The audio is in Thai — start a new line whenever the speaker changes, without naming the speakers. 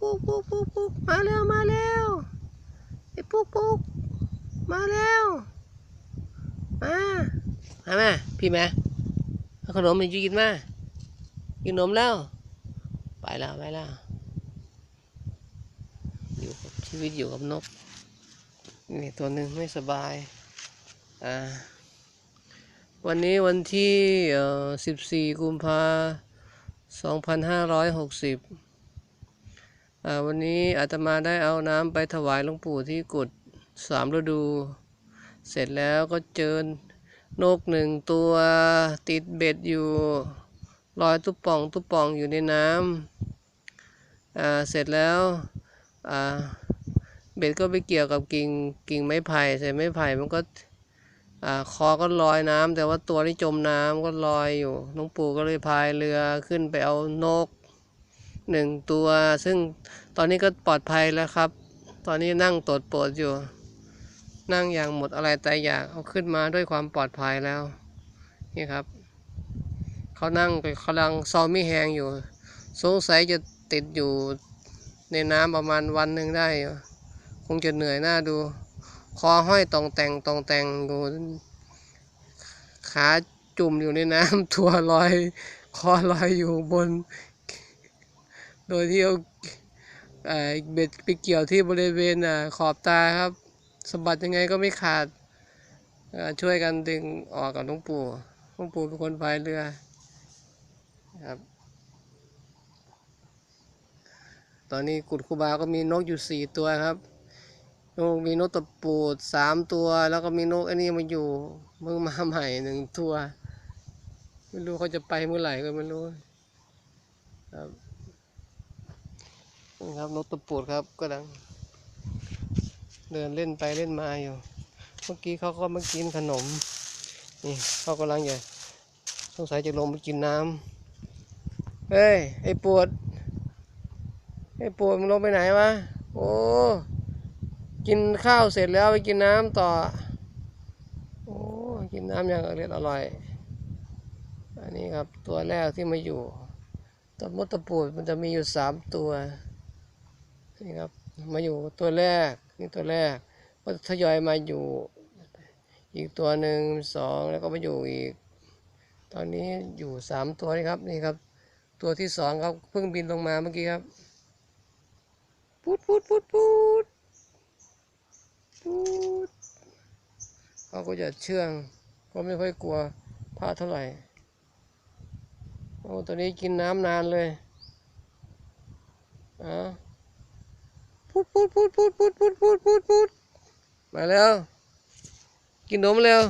ปุ๊กปุ๊กปุ๊กปุ๊กมาเร็วมาเร็วไอ้ปุ๊กปุ๊กมาเร็วมามาแม่พี่แม่ขนมมายูกินมากินขนมแล้ว ไปแล้วไปแล้วอยู่กับชีวิตอยู่กับนกนี่ตัวหนึ่งไม่สบายอ่าวันนี้วันที่สิบสี่กุมภาสองพันห้าร้อยหกสิบ วันนี้อาตมาได้เอาน้ำไปถวายหลวงปู่ที่กุฏสามฤดู เสร็จแล้วก็เจอนกหนึ่งตัวติดเบ็ดอยู่ลอยตุ๊บป่องตุ๊บป่องอยู่ในน้ำอ่าเสร็จแล้วเบ็ดก็ไปเกี่ยวกับกิ่งกิ่งไม้ไผ่ใส่ไม้ไผ่มันก็คอก็ลอยน้ำแต่ว่าตัวที่จมน้ำก็ลอยอยู่หลวงปู่ก็เลยพายเรือขึ้นไปเอานก หนึ่งตัว ซึ่งตอนนี้ก็ปลอดภัยแล้วครับ ตอนนี้นั่งตดโปรดอยู่ นั่งอย่างหมดอะไรแต่อยากเอาขึ้นมาด้วยความปลอดภัยแล้ว นี่ครับ เขานั่งกำลังซอมมี่แหงอยู่ สงสัยจะติดอยู่ในน้ำประมาณวันหนึ่งได้ คงจะเหนื่อยหน้าดู คอห้อยตองแต่งตองแต่งอยู่ขาจุ่มอยู่ในน้ำตัวลอย คอลอยอยู่บน โดยที่เอาเบ็ดไปเกี่ยวที่บริเวณอขอบตาครับสะบัดยังไงก็ไม่ขาดช่วยกันดึงออกกับหลวงปู่หลวงปู่เป็นคนพายเรือครับ ตอนนี้กุดคูบาก็มีนกอยู่สี่ตัวครับนกมีนกตะปูดสามตัว แล้วก็มีนกอันนี้มาอยู่เพิ่งมาใหม่หนึ่งตัว ไม่รู้เขาจะไปเมื่อไหร่ก็ไม่รู้ครับ นี่ครับนกตะปูดครับก็ดัง เดินเล่นไปเล่นมาอยู่ เมื่อกี้เขาก็มากินขนม นี่เขากำลังจะสงสัยจะลงไปกินน้ำเฮ้ยไอ้ปวดไอ้ปวดมึงลงไปไหนวะโอ้กินข้าวเสร็จแล้วไปกินน้ำต่อโอ้กินน้ำอย่างอร่อยอร่อยอันนี้ครับตัวแรกที่มาอยู่ตะมดตะปูดมันจะมีอยู่สามตัว นี่ครับ มาอยู่ตัวแรกนี่ตัวแรก ก็ทยอยมาอยู่ อีกตัวหนึ่งสองแล้วก็มาอยู่อีก ตอนนี้อยู่สามตัวนี่ครับนี่ครับ ตัวที่สองครับเพิ่งบินลงมาเมื่อกี้ครับพูดพูดพูดพูดพูดเขาก็จะเชื่องก็ไม่ค่อยกลัวพลาดเท่าไหร่โอ้ตัวนี้กินน้ำนานเลย พูดพูดพูดพูดพูดพูดพูดมาแล้ว กินนมแล้ว